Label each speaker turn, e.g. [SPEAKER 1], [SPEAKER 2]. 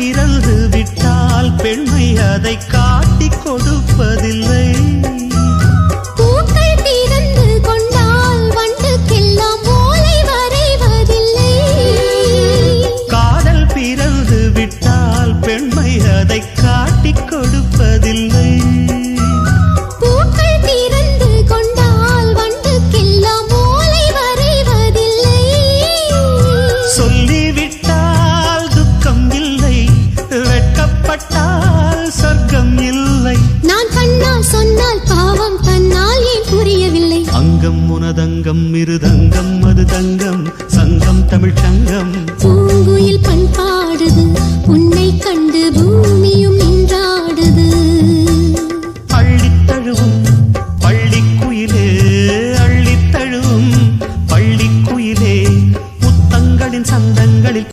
[SPEAKER 1] பிறந்து விட்டால் பெண்மை அதை காட்டிக் கொடுக்கும். அங்கம் இல்லை.
[SPEAKER 2] நான் கண்ணால் சொன்னால் பாவம் தன்னால் ஏன் புரியவில்லை?
[SPEAKER 1] அங்கம் உனதங்கம் மிருதங்கம் அது தங்கம் சங்கம் தமிழ் தங்கம்
[SPEAKER 2] பூங்குயில் பண் உன்னை கண்டு பூமியும் நின்றாடுது.
[SPEAKER 1] அள்ளித்தழுவும் பள்ளிக்குயிலே அள்ளித்தழுவும் பள்ளிக்குயிலே முத்தங்களின் சந்தங்களில்